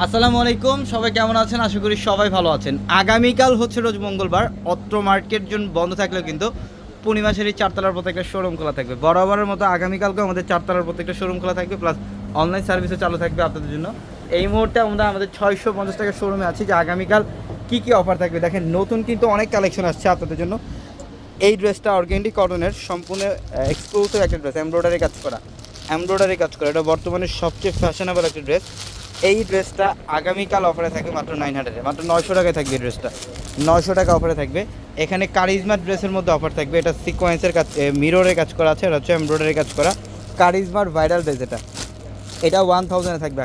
আসসালামু আলাইকুম, সবাই কেমন আছেন? আশা করি সবাই ভালো আছেন। আগামীকাল হচ্ছে রোজ মঙ্গলবার, অত্র মার্কেট জোন বন্ধ থাকলেও কিন্তু পূর্ণিমা সেরি চারতলার প্রত্যেকটা শোরুম খোলা থাকবে। বরাবরের মতো আগামীকালকে আমাদের চারতলার প্রত্যেকটা শোরুম খোলা থাকবে প্লাস অনলাইন সার্ভিসও চালু থাকবে আপনাদের জন্য। এই মুহূর্তে আমরা আমাদের ছয়শো পঞ্চাশ টাকার শোরুমে আছি, যে আগামীকাল কী কী অফার থাকবে? দেখেন, নতুন কিন্তু অনেক কালেকশন আসছে আপনাদের জন্য। এই ড্রেসটা অর্গেন্ডি কটনের সম্পূর্ণ এক্সক্লুসিভ একটা ড্রেস এমব্রয়ডারি কাজ করা। এমব্রয়ডারি কাজ করা। এটা বর্তমানে সবচেয়ে ফ্যাশনেবল একটা ড্রেস এই ড্রেসটা আগামীকাল অফারে থাকবে মাত্র নাইন হান্ড্রেডে মাত্র নয়শো টাকায় থাকবে এই ড্রেসটা। নয়শো টাকা অফারে থাকবে। এখানে কারিজমা ড্রেসের মধ্যে অফার থাকবে। এটা সিকোয়েন্সের কাজ মিররের কাজ করা আছে, এটা হচ্ছে এমব্রয়ডারি কাজ করা। কারিজমার ভাইরাল ড্রেস এটা। এটা ওয়ান থাউজেন্ডে থাকবে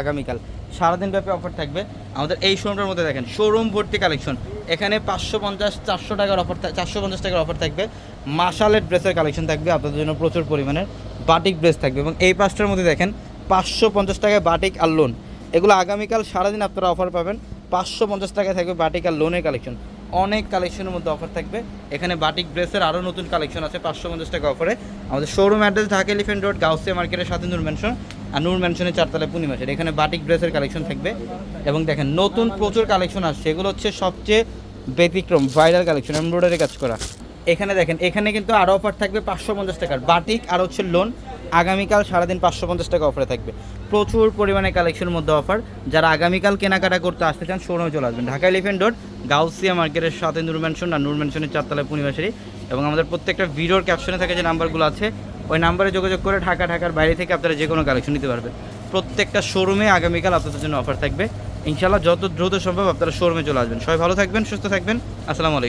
আগামীকাল। সারাদিন ব্যাপী অফার থাকবে। আমাদের এই শোরুমটার মধ্যে দেখেন শোরুম ভর্তি কালেকশন এখানে পাঁচশো পঞ্চাশ, চারশো টাকার অফার চারশো পঞ্চাশ টাকার অফার থাকবে। মাসালের ড্রেসের কালেকশন থাকবে, আপনাদের জন্য প্রচুর পরিমাণের। বাটিক ড্রেস থাকবে এবং এই পাঁচটার মধ্যে দেখেন, পাঁচশো পঞ্চাশ টাকায় বাটিক আর লোন এগুলো আগামীকাল সারাদিন আপনারা অফার পাবেন। পাঁচশো পঞ্চাশ টাকায় থাকবে বাটিক আর লোনের কালেকশন অনেক কালেকশনের মধ্যে অফার থাকবে। এখানে বাটিক ড্রেসের আরও নতুন কালেকশন আছে পাঁচশো পঞ্চাশ টাকা অফারে আমাদের showroom address Dhaka elephant road Gausia মার্কেটের সাথে নূর ম্যানশন আর নূর ম্যানশনের চারতলায় পূর্ণিমাসের এখানে বাটিক ড্রেসের কালেকশন থাকবে। এবং দেখেন, নতুন প্রচুর কালেকশন আসছে। এগুলো হচ্ছে সবচেয়ে ব্যতিক্রম ভাইরাল কালেকশন এমব্রয়ডারি কাজ করা। এখানে দেখেন, এখানে কিন্তু আরও অফার থাকবে পাঁচশো পঞ্চাশ টাকার। বাটিক আর হচ্ছে লোন আগামীকাল সারাদিন পাঁচশো পঞ্চাশ টাকা অফারে থাকবে। প্রচুর পরিমাণে কালেকশনের মধ্যে অফার যারা আগামীকাল কেনাকাটা করতে আসতে চান শোরুমে চলে আসবেন। ঢাকা এলিফেন্ট রোড গাউসিয়া মার্কেটের সাথে নূর ম্যানশন আর নূর ম্যানশনের চারতলায় পূর্ণিমাশারি এবং আমাদের প্রত্যেকটা ভিডিওর ক্যাপশনে থাকে যে নাম্বারগুলো আছে, ওই নাম্বারে যোগাযোগ করে ঢাকা, ঢাকার বাইরে থেকে আপনারা যে কোনো কালেকশন নিতে পারবেন। প্রত্যেকটা শোরুমে আগামীকাল আপনাদের জন্য অফার থাকবে। ইনশাল্লাহ যত দ্রুত সম্ভব আপনারা শোরুমে চলে আসবেন। সবাই ভালো থাকবেন, সুস্থ থাকবেন। আসসালামু আলাইকুম।